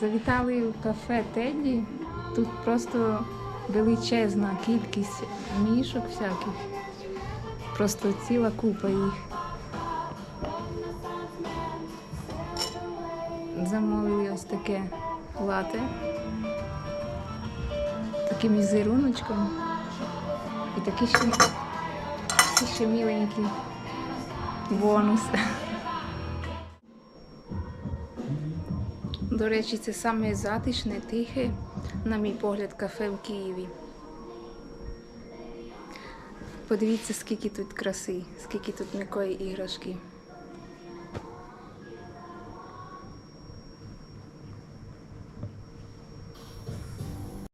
Завітали в кафе Теді. Тут просто величезна кількість мішок всяких. Просто ціла купа їх. Замовили ось таке лате таким ізеруночком. І такий ще, такий ще міленький бонус. До речі, це саме затишне, тихе, на мій погляд, кафе в Києві. Подивіться, скільки тут краси, скільки тут м'якої іграшки.